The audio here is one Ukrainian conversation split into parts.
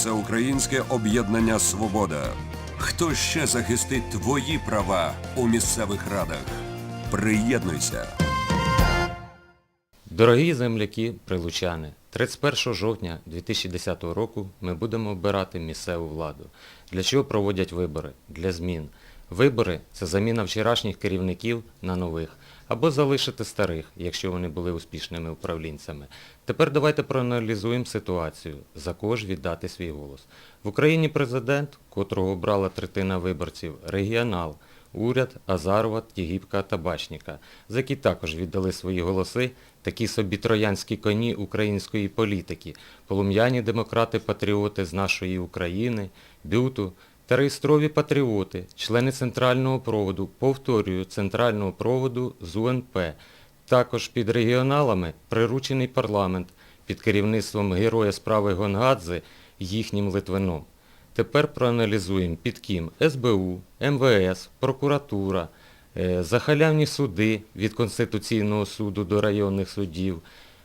Всеукраїнське об'єднання Свобода. Хто ще захистить твої права у місцевих радах? Приєднуйся! Дорогі земляки, прилучани, 31 жовтня 2010 року ми будемо обирати місцеву владу. Для чого проводять вибори? Для змін. Вибори – це заміна вчорашніх керівників на нових, або залишити старих, якщо вони були успішними управлінцями. Тепер давайте проаналізуємо ситуацію, за кого ж віддати свій голос. В Україні президент, котрого обрала третина виборців, регіонал – уряд Азарова, Тігіпка, Табачніка, за які також віддали свої голоси такі собі троянські коні української політики, полум'яні демократи-патріоти з нашої України, Бюту та реєстрові патріоти, члени центрального проводу, повторюю, центрального проводу з УНП. Також під регіоналами приручений парламент під керівництвом героя справи Гонгадзе їхнім Литвином. Тепер проаналізуємо під ким СБУ, МВС, прокуратура, е, захалявні суди від Конституційного суду до районних судів.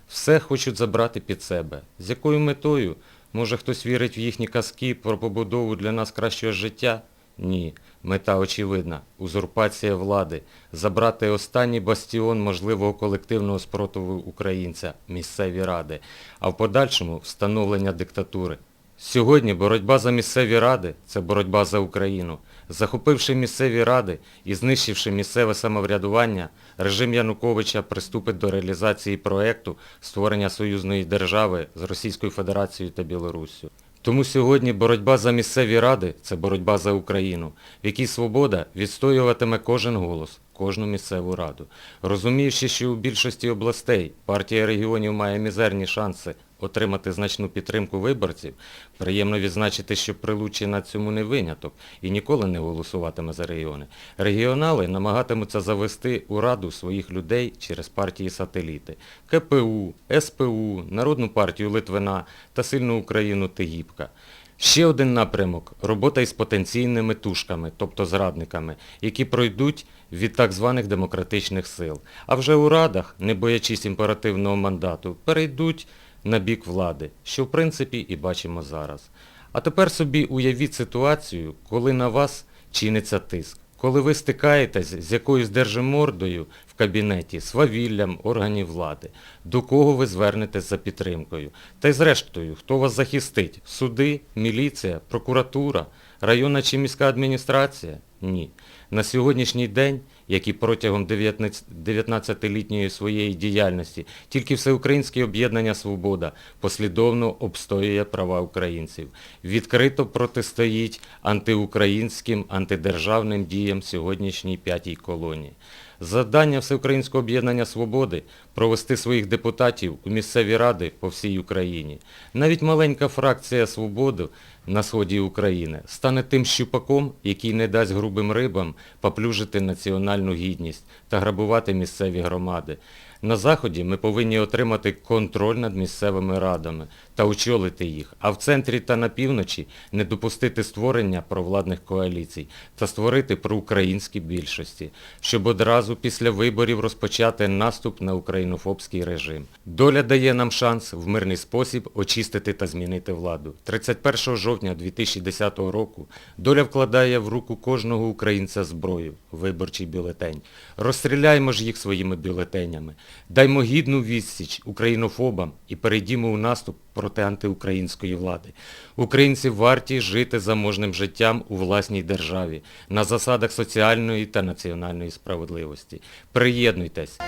Все хочуть забрати під себе. З якою метою? Може хтось вірить в їхні казки про побудову для нас кращого життя? Ні. Мета очевидна – узурпація влади, забрати останній бастіон можливого колективного спротиву українця – місцеві ради, а в подальшому – встановлення диктатури. Сьогодні боротьба за місцеві ради – це боротьба за Україну. Захопивши місцеві ради і знищивши місцеве самоврядування, режим Януковича приступить до реалізації проекту створення союзної держави з Російською Федерацією та Білоруссю. Тому сьогодні боротьба за місцеві ради – це боротьба за Україну, в якій свобода відстоюватиме кожен голос, кожну місцеву раду. Розуміючи, що у більшості областей партія регіонів має мізерні шанси отримати значну підтримку виборців, приємно відзначити, що Прилуччя на цьому не виняток і ніколи не голосуватиме за регіони. Регіонали намагатимуться завести у раду своїх людей через партії-сателіти – КПУ, СПУ, Народну партію Литвина та Сильну Україну Тегіпка. Ще один напрямок – робота із потенційними тушками, тобто зрадниками, які пройдуть від так званих демократичних сил. А вже у радах, не боячись імперативного мандату, перейдуть на бік влади, що в принципі і бачимо зараз. А тепер собі уявіть ситуацію, коли на вас чиниться тиск. Коли ви стикаєтесь з якоюсь держимордою в кабінеті, свавіллям органів влади, до кого ви звернетесь за підтримкою? Та й зрештою, хто вас захистить? Суди, міліція, прокуратура, районна чи міська адміністрація? Ні. На сьогоднішній день, як і протягом 19 19-літньої своєї діяльності, тільки Всеукраїнське об'єднання «Свобода» послідовно обстоює права українців. Відкрито протистоїть антиукраїнським, антидержавним діям сьогоднішній п'ятій колонії. Завдання Всеукраїнського об'єднання «Свободи» – провести своїх депутатів у місцеві ради по всій Україні. Навіть маленька фракція «Свободи» на сході України стане тим щупаком, який не дасть грубим рибам поплюжити національну гідність та грабувати місцеві громади. На Заході ми повинні отримати контроль над місцевими радами та очолити їх, а в центрі та на півночі не допустити створення провладних коаліцій та створити проукраїнські більшості, щоб одразу після виборів розпочати наступ на українофобський режим. Доля дає нам шанс в мирний спосіб очистити та змінити владу. 31 жовтня 2010 року доля вкладає в руку кожного українця зброю – виборчий бюлетень. Розстріляймо ж їх своїми бюлетенями. Даймо гідну відсіч українофобам і перейдімо у наступ проти антиукраїнської влади. Українці варті жити заможним життям у власній державі на засадах соціальної та національної справедливості. Приєднуйтесь!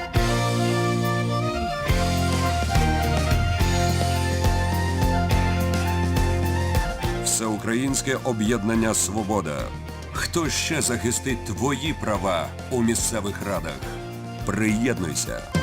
Всеукраїнське об'єднання Свобода. Хто ще захистить твої права у місцевих радах? Приєднуйся!